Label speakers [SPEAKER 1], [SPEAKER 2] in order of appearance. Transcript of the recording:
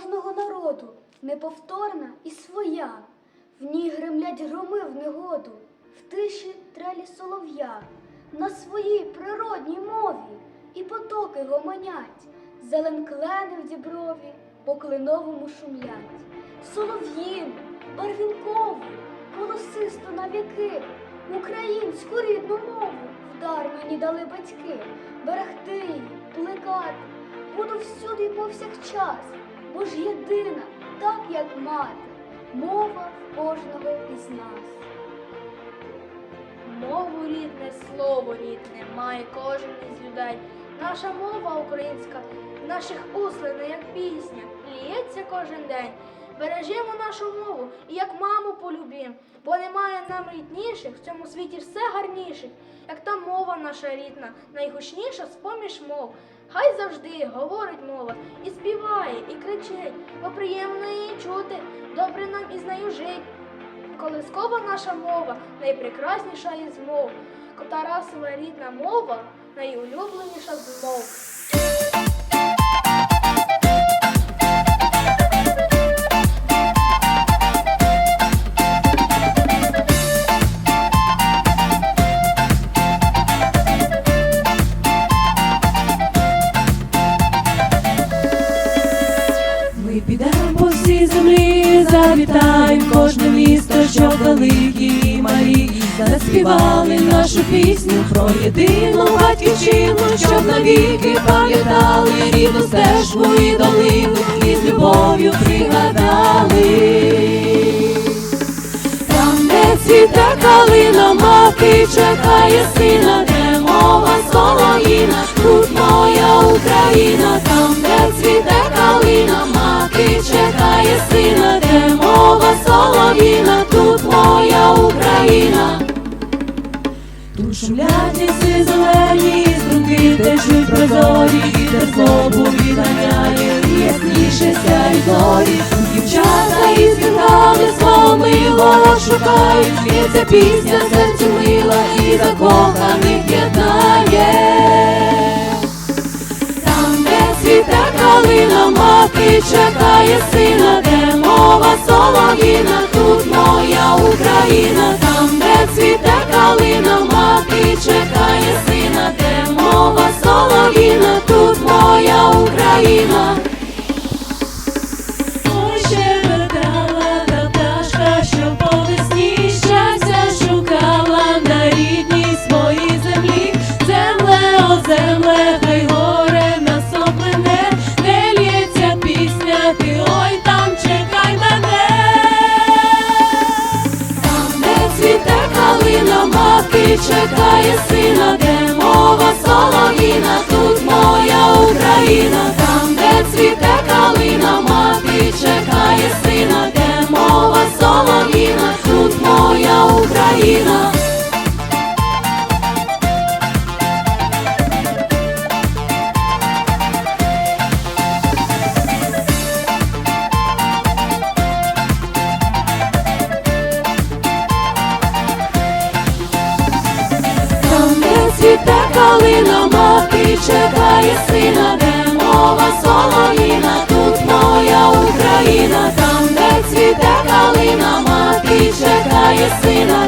[SPEAKER 1] кожного народу неповторна і своя. В ній гремлять громи в негоду, в тиші трелі солов'я, на своїй природній мові і потоки гомонять, зелен клени в діброві, по клиновому шумлять. Солов'їн, барвінкову, голосисто на віки, українську рідну мову в дар мені дали батьки, берегти її, плекати, буду всюди і повсякчас, бо ж єдина, так як мати, мова в кожного із нас.
[SPEAKER 2] Мову рідне, слово рідне має кожен із людей. Наша мова українська наших уст лине, як пісня, ліється кожен день. Бережемо нашу мову і як маму полюбім, бо немає нам рідніших в цьому світі все гарніших, як та мова наша рідна, найгучніша з поміж мов. Хай завжди говорить мова і співає, і бо приємно її чути, добре нам із нею жить. Колискова наша мова найпрекрасніша із мов. Котарасова рідна мова найулюбленіша з мов.
[SPEAKER 3] Землі, завітаємо в кожне місто, що великі і малі, заспівали нашу пісню про єдину батьківщину, щоб навіки пам'ятали рідну стежку і долину, і з любов'ю пригадали. Там, де цвіте калина, мати чекає сина, прозорі, вітер знову відганяє, ясніше сяють зорі. Дівчата із вінками свого милого шукають, і ця пісня серцю мила і закоханих єднає. Там, де світа калина, мати чекає сина, чекає сина, де мова солов'їна, тут моя Україна, там, де цвіте калина, мати чекає сина,